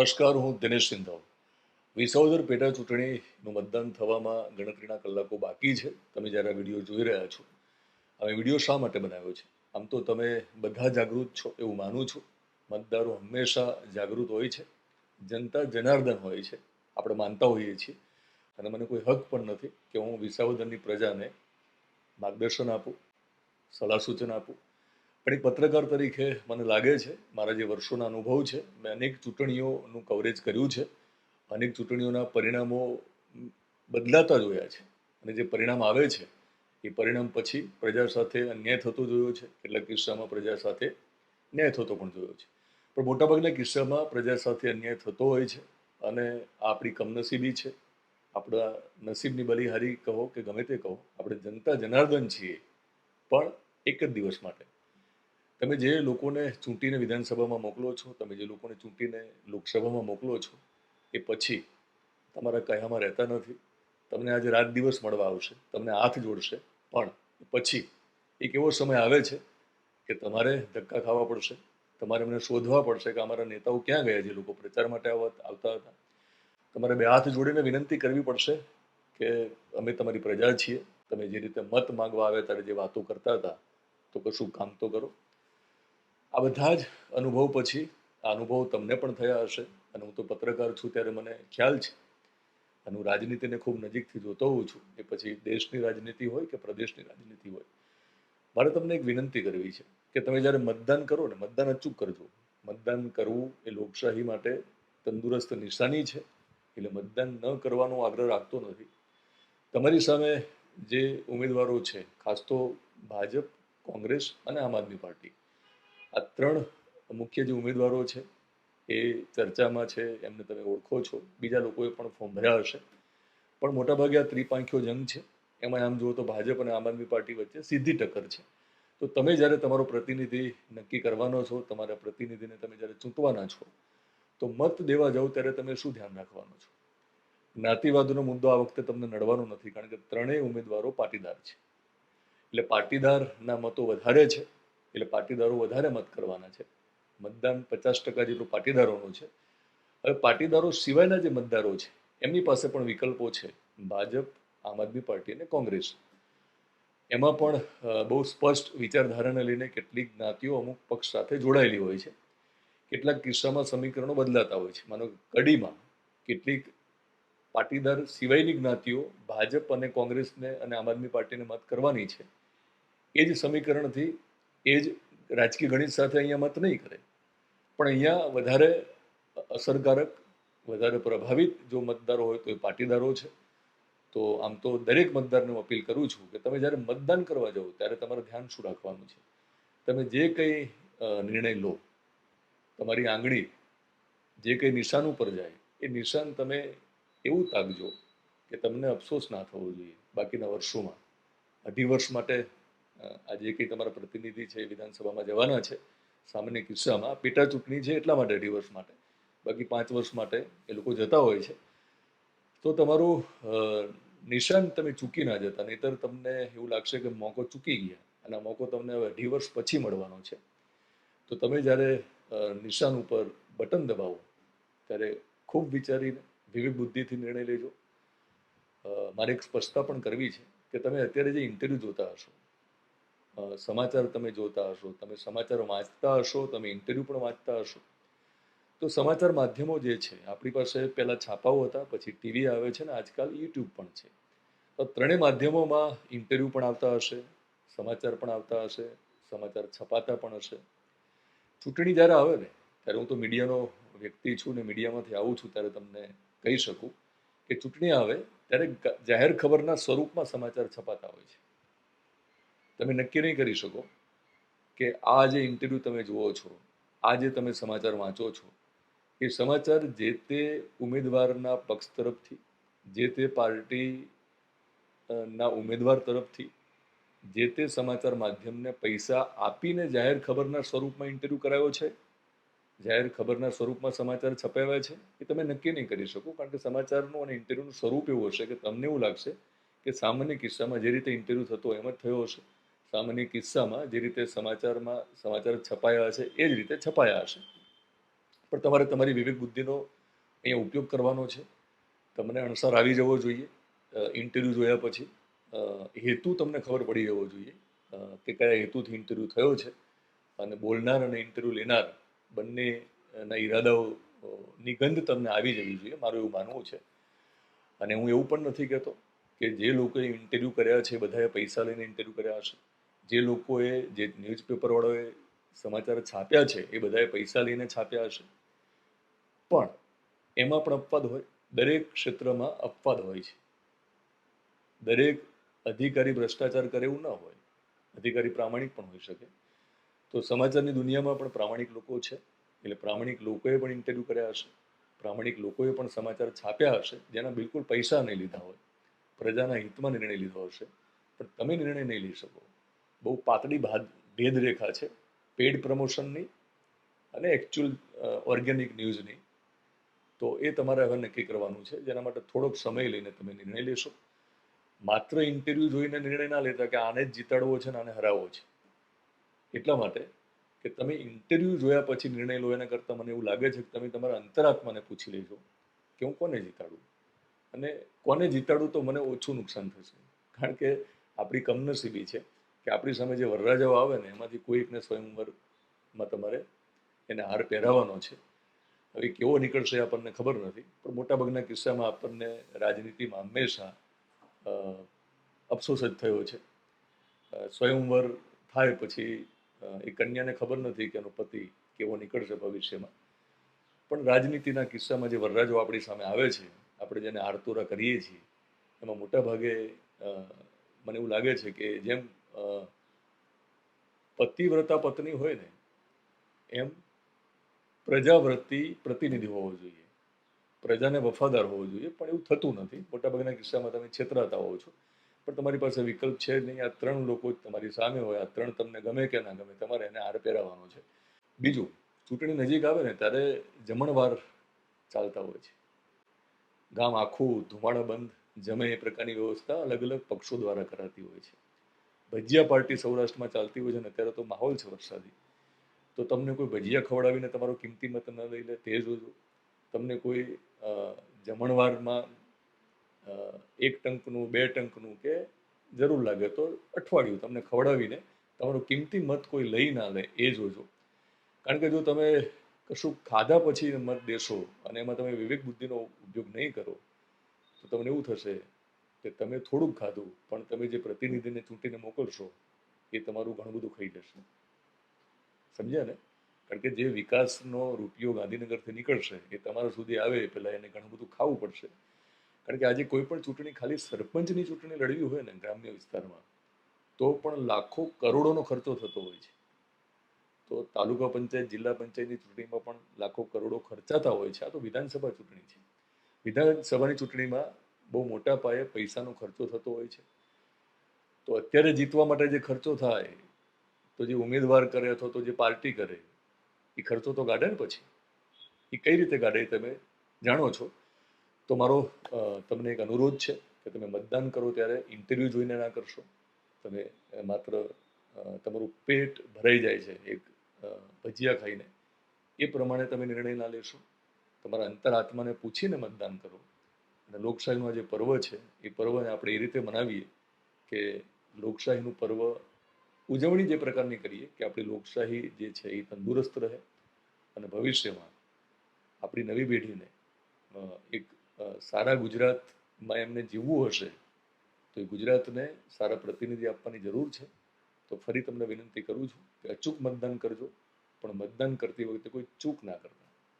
નમસ્કાર, હું દિનેશ સિંધાવ વિસાવદર પેટા ચૂંટણીનું મતદાન થવામાં ગણતરીના કલાકો બાકી છે. તમે જ્યારે વીડિયો જોઈ રહ્યા છો હવે વીડિયો શા માટે બનાવ્યો છે? આમ તો તમે બધા જાગૃત છો, એવું માનું છું. મતદારો હંમેશા જાગૃત હોય છે. જનતા જનાર્દન હોય છે. આપણે માનતા હોઈએ છીએ. અને મને કોઈ હક પણ નથી કે હું વિસાવદરની પ્રજાને માર્ગદર્શન આપું, સલાહ સૂચન આપું પણ એક પત્રકાર તરીકે મને લાગે છે, મારા જે વર્ષોના અનુભવ છે, મેં અનેક ચૂંટણીઓનું કવરેજ કર્યું છે. અનેક ચૂંટણીઓના પરિણામો બદલાતા જોયા છે. અને જે પરિણામ આવે છે, એ પરિણામ પછી પ્રજા સાથે અન્યાય થતો જોયો છે. કેટલાક કિસ્સામાં પ્રજા સાથે ન્યાય થતો પણ જોયો છે. પણ મોટાભાગના કિસ્સામાં પ્રજા સાથે અન્યાય થતો હોય છે અને આ આપણી કમનસીબી છે. આપણા નસીબની બલિહારી કહો કે ગમે તે કહો, આપણે જનતા જનાર્દન છીએ. પણ એક જ દિવસ માટે. તમે જે લોકોને ચૂંટીને વિધાનસભામાં મોકલો છો, તમે જે લોકોને ચૂંટીને લોકસભામાં મોકલો છો, એ પછી તમારા કયામાં રહેતા નથી. તમને આજે રાત દિવસ મળવા આવશે, તમને હાથ જોડશે, પણ પછી એક એવો સમય આવે છે કે તમારે ધક્કા ખાવા પડશે, તમારે એમને શોધવા પડશે કે અમારા નેતાઓ ક્યાં ગયા જે લોકો પ્રચાર માટે આવત- હતા. તમારે બે હાથ જોડીને વિનંતી કરવી પડશે કે અમે તમારી પ્રજા છીએ, તમે જે રીતે મત માંગવા આવ્યા ત્યારે જે વાતો કરતા હતા, તો કશું કામ તો કરો. આ બધા જ અનુભવ પછી આ અનુભવ તમને પણ થયા હશે અને હું તો પત્રકાર છું ત્યારે મને ખ્યાલ છે. અને હું રાજનીતિને ખૂબ નજીકથી જોતો હોઉં છું. એ પછી દેશની રાજનીતિ હોય કે પ્રદેશની રાજનીતિ હોય. મારે તમને એક વિનંતી કરવી છે કે તમે જ્યારે મતદાન કરો ને મતદાન અચૂક કરજો. મતદાન કરવું એ લોકશાહી માટે તંદુરસ્ત નિશાની છે. એટલે મતદાન ન કરવાનો આગ્રહ રાખતો નથી. તમારી સામે જે ઉમેદવારો છે, ખાસ તો ભાજપ, કોંગ્રેસ અને આમ આદમી પાર્ટી આ ત્રણ મુખ્ય જે ઉમેદવારો છે, એ ચર્ચામાં છે, એમને તમે ઓળખો છો. બીજા લોકોએ પણ ફોર્મ ભર્યા હશે. પણ મોટાભાગે આ ત્રિપાંખ્યો જંગ છે. એમાં આમ જુઓ તો ભાજપ અને આમ આદમી પાર્ટી વચ્ચે સીધી ટક્કર છે. તો તમે જ્યારે તમારો પ્રતિનિધિ નક્કી કરવાનો છો, તમારા પ્રતિનિધિને તમે જ્યારે ચૂંટવાના છો, તો મત દેવા જાઓ ત્યારે તમે શું ધ્યાન રાખવાનું છો? જ્ઞાતિવાદનો મુદ્દો આ વખતે તમને નડવાનો નથી, કારણ કે ત્રણેય ઉમેદવારો પાટીદાર છે. એટલે પાટીદારના મતો વધારે છે. એટલે પાટીદારો વધારે મત કરવાના છે. મતદાન પચાસ ટકા જેટલું પાટીદારોનું છે. હવે પાટીદારો સિવાયના જે મતદારો છે, એમની પાસે પણ વિકલ્પો છે, ભાજપ, આમ આદમી પાર્ટી અને કોંગ્રેસ. એમાં પણ બહુ સ્પષ્ટ વિચારધારાને લઈને કેટલીક જ્ઞાતિઓ અમુક પક્ષ સાથે જોડાયેલી હોય છે. કેટલાક કિસ્સામાં સમીકરણો બદલાતા હોય છે. માનો કડીમાં કેટલીક પાટીદાર સિવાયની જ્ઞાતિઓ ભાજપ અને કોંગ્રેસને અને આમ આદમી પાર્ટીને મત કરવાની છે. એ જ સમીકરણથી એ જ રાજકીય ગણિત સાથે અહીંયા મત નહીં કરે. પણ અહીંયા વધારે અસરકારક, વધારે પ્રભાવિત જો મતદારો હોય તો એ પાટીદારો છે. તો આમ તો દરેક મતદારને હું અપીલ કરું છું કે તમે જ્યારે મતદાન કરવા જાઓ ત્યારે તમારે ધ્યાન શું રાખવાનું છે? તમે જે કંઈ નિર્ણય લો, તમારી આંગળી જે કંઈ નિશાન ઉપર જાય, એ નિશાન તમે એવું તાકજો કે તમને અફસોસ ના થવો જોઈએ બાકીના વર્ષોમાં. અઢી વર્ષ માટે અ, આ જે કંઈ તમારા પ્રતિનિધિ છે વિધાનસભામાં જવાના છે સામાન્ય કિસ્સામાં પેટા ચૂંટણી છે એટલા માટે અઢી વર્ષ માટે. બાકી પાંચ વર્ષ માટે એ લોકો જતા હોય છે. તો તમારું નિશાન તમે ચૂકી ના જતા નહીતર તમને એવું લાગશે કે મોકો ચૂકી ગયા અને આ મોકો તમને હવે અઢી વર્ષ પછી મળવાનો છે. તો તમે જ્યારે નિશાન ઉપર બટન દબાવો ત્યારે ખૂબ વિચારીને વિવેક બુદ્ધિથી નિર્ણય લેજો. મારે એક સ્પષ્ટતા પણ કરવી છે કે તમે અત્યારે જે ઇન્ટરવ્યૂ જોતા હશો સમાચાર તમે જોતા હશો, તમે સમાચારો વાંચતા હશો, તમે ઇન્ટરવ્યૂ પણ વાંચતા હશો. તો સમાચાર માધ્યમો જે છે, આપણી પાસે પહેલાં છાપાઓ હતા, પછી ટીવી આવે છે ને આજકાલ યુટ્યુબ પણ છે. તો ત્રણેય માધ્યમોમાં ઇન્ટરવ્યૂ પણ આવતા હશે, સમાચાર પણ આવતા હશે, સમાચાર છપાતા પણ હશે. ચૂંટણી જ્યારે આવે ને, ત્યારે હું તો મીડિયાનો વ્યક્તિ છું ને મીડિયામાંથી આવું છું ત્યારે તમને કહી શકું કે ચૂંટણી આવે ત્યારે જાહેર ખબરના સ્વરૂપમાં સમાચાર છપાતા હોય છે. તમે નક્કી નહીં કરી શકો કે આ જે ઇન્ટરવ્યૂ તમે જુઓ છો, આ જે તમે સમાચાર વાંચો છો, એ સમાચાર જે તે ઉમેદવારના પક્ષ તરફથી, જે તે પાર્ટી ના ઉમેદવાર તરફથી, જે તે સમાચાર માધ્યમને પૈસા આપીને જાહેર ખબરના સ્વરૂપમાં ઇન્ટરવ્યૂ કરાયો છે, જાહેર ખબરના સ્વરૂપમાં સમાચાર છપાવ્યા છે, એ તમે નક્કી નહીં કરી શકો કારણ કે સમાચારનું અને ઇન્ટરવ્યૂનું સ્વરૂપ એવું હશે કે તમને એવું લાગશે કે સામાન્ય કિસ્સામાં જે રીતે ઇન્ટરવ્યૂ થતો એમ જ થયો હશે. સામાન્ય કિસ્સામાં જે રીતે સમાચારમાં સમાચાર છપાયા હશે એ જ રીતે છપાયા હશે. પણ તમારે તમારી વિવેક બુદ્ધિનો અહીંયા ઉપયોગ કરવાનો છે. તમને અણસાર આવી જવો જોઈએ. ઇન્ટરવ્યૂ જોયા પછી હેતુ તમને ખબર પડી જવો જોઈએ. કે કયા હેતુથી ઇન્ટરવ્યૂ થયો છે અને બોલનાર અને ઇન્ટરવ્યૂ લેનાર બંનેના ઈરાદાઓ અ, ગંધ તમને આવી જવી જોઈએ મારું એવું માનવું છે. અને હું એવું પણ નથી કહેતો કે જે લોકોએ ઇન્ટરવ્યૂ કર્યા છે બધાએ પૈસા લઈને ઇન્ટરવ્યૂ કર્યા હશે. જે લોકોએ જે ન્યૂઝપેપરવાળાએ સમાચાર છાપ્યા છે, એ બધાએ પૈસા લઈને છાપ્યા હશે. પણ એમાં પણ અપવાદ હોય. દરેક ક્ષેત્રમાં અપવાદ હોય છે. દરેક અધિકારી ભ્રષ્ટાચાર કરે એવું ના હોય. અધિકારી પ્રામાણિક પણ હોઈ શકે. તો સમાચારની દુનિયામાં પણ પ્રામાણિક લોકો છે. એટલે પ્રામાણિક લોકોએ પણ ઇન્ટરવ્યૂ કર્યા હશે. પ્રામાણિક લોકોએ પણ સમાચાર છાપ્યા હશે. જેના બિલકુલ પૈસા નહીં લીધા હોય. પ્રજાના હિતમાં નિર્ણય લીધો હશે. પણ તમે નિર્ણય નહીં લઈ શકો. બહુ પાતળી ભાદ ભેદરેખા છે. પેડ પ્રમોશનની અને એકચ્યુઅલ ઓર્ગેનિક ન્યૂઝની તો એ તમારે હવે નક્કી કરવાનું છે. જેના માટે થોડોક સમય લઈને તમે નિર્ણય લેશો. માત્ર ઇન્ટરવ્યૂ જોઈને નિર્ણય ના લેતા કે આને જ જીતાડવો છે ને આને હરાવવો છે. એટલા માટે કે તમે ઇન્ટરવ્યૂ જોયા પછી નિર્ણય લો. એના કરતાં મને એવું લાગે છે કે તમે તમારા અંતરાત્માને પૂછી લેજો કે હું કોને જીતાડું? અને કોને જીતાડું તો મને ઓછું નુકસાન થશે. કારણ કે આપણી કમનસીબી છે. કે આપણી સામે જે વરરાજાઓ આવે ને, એમાંથી કોઈ એકને સ્વયંવરમાં તમારે એને હાર પહેરાવવાનો છે. હવે કેવો નીકળશે આપણને ખબર નથી, પણ મોટાભાગના કિસ્સામાં આપણને રાજનીતિમાં હંમેશા અફસોસ જ થયો છે. સ્વયંવર થાય પછી એ કન્યાને ખબર નથી કે એનો પતિ કેવો નીકળશે ભવિષ્યમાં. પણ રાજનીતિના કિસ્સામાં જે વરરાજો આપણી સામે આવે છે, આપણે જેને આરતુરા કરીએ છીએ, એમાં મોટા ભાગે મને એવું લાગે છે કે જેમ પતિવ્રતા પત્ની હોય ને, એમ પ્રજાવ્રતિ પ્રતિનિધિ હોવો જોઈએ. પ્રજાને વફાદાર હોવો જોઈએ, પણ એવું થતું નથી. મોટાભાગના કિસ્સામાં તમે છેતરાતા હોવો છો. પણ તમારી પાસે વિકલ્પ છે નહીં. આ ત્રણ લોકો જ તમારી સામે હોય. આ ત્રણ તમને ગમે કે ના ગમે, તમારે એને હાર પહેરાવાનો છે. બીજું, ચૂંટણી નજીક આવે ને, ત્યારે જમણવાર ચાલતા હોય છે. ગામ આખું ધુમાડા બંધ જમે એ પ્રકારની વ્યવસ્થા અલગ અલગ પક્ષો દ્વારા કરાતી હોય છે. ભજીયા પાર્ટી સૌરાષ્ટ્રમાં ચાલતી હોય છે ને અત્યારે તો માહોલ છે વરસાદી. તો તમને કોઈ ભજીયા ખવડાવીને તમારો કિંમતી મત ન લઈ લે તે જોજો તમને કોઈ જમણવારમાં એક ટંકનું, બે ટંકનું કે જરૂર લાગે તો અઠવાડિયું તમને ખવડાવીને તમારો કિંમતી મત કોઈ લઈ ના લે એ જોજો કારણ કે જો તમે કશું ખાધા પછી મત દેશો અને એમાં તમે વિવેક બુદ્ધિનો ઉપયોગ નહીં કરો, તો તમને એવું થશે કે તમે થોડુંક ખાધું, પણ તમે જે પ્રતિનિધિને ચૂંટીને મોકલશો, એ તમારું ઘણું બધું ખાઈ જશે. સમજ્યા ને? કારણ કે જે વિકાસનો રૂપિયો ગાંધીનગરથી નીકળશે, એ તમારા સુધી આવે પહેલાં એને ઘણું બધું ખાવું પડશે. કારણ કે આજે કોઈ પણ ચૂંટણી ખાલી સરપંચની ચૂંટણી લડવી હોય ને ગ્રામ્ય વિસ્તારમાં, તો પણ લાખો કરોડોનો ખર્ચો થતો હોય છે. તો તાલુકા પંચાયત, જિલ્લા પંચાયતની ચૂંટણીમાં પણ લાખો કરોડો ખર્ચાતા હોય છે. આ તો વિધાનસભા ચૂંટણી છે. વિધાનસભાની ચૂંટણીમાં બહુ મોટા પાયે પૈસાનો ખર્ચો થતો હોય છે. તો અત્યારે જીતવા માટે જે ખર્ચો થાય, તો જે ઉમેદવાર કરે અથવા તો જે પાર્ટી કરે, એ ખર્ચો તો ગાડે ને પછી? એ કઈ રીતે ગાડે તમે જાણો છો? તો મારો તમને એક અનુરોધ છે કે તમે મતદાન કરો ત્યારે ઇન્ટરવ્યૂ જોઈને ના કરશો. તમે માત્ર તમારું પેટ ભરાઈ જાય છે એક ભજીયા ખાઈને. એ પ્રમાણે તમે નિર્ણય ના લેશો. તમારા અંતરાત્માને પૂછીને મતદાન કરો. અને લોકશાહીનો જે પર્વ છે, એ પર્વને આપણે એ રીતે મનાવીએ કે લોકશાહીનું પર્વ ઉજવણી જે પ્રકારની કરીએ કે આપણી લોકશાહી જે છે એ તંદુરસ્ત રહે અને ભવિષ્યમાં આપણી નવી પેઢીને એક સારા ગુજરાતમાં એમને જીવવું હશે, તો એ ગુજરાતને સારા પ્રતિનિધિ આપવાની જરૂર છે. તો ફરી તમને વિનંતી કરું છું કે અચૂક મતદાન કરજો, પણ મતદાન કરતી વખતે કોઈ ચૂક ના કરતા.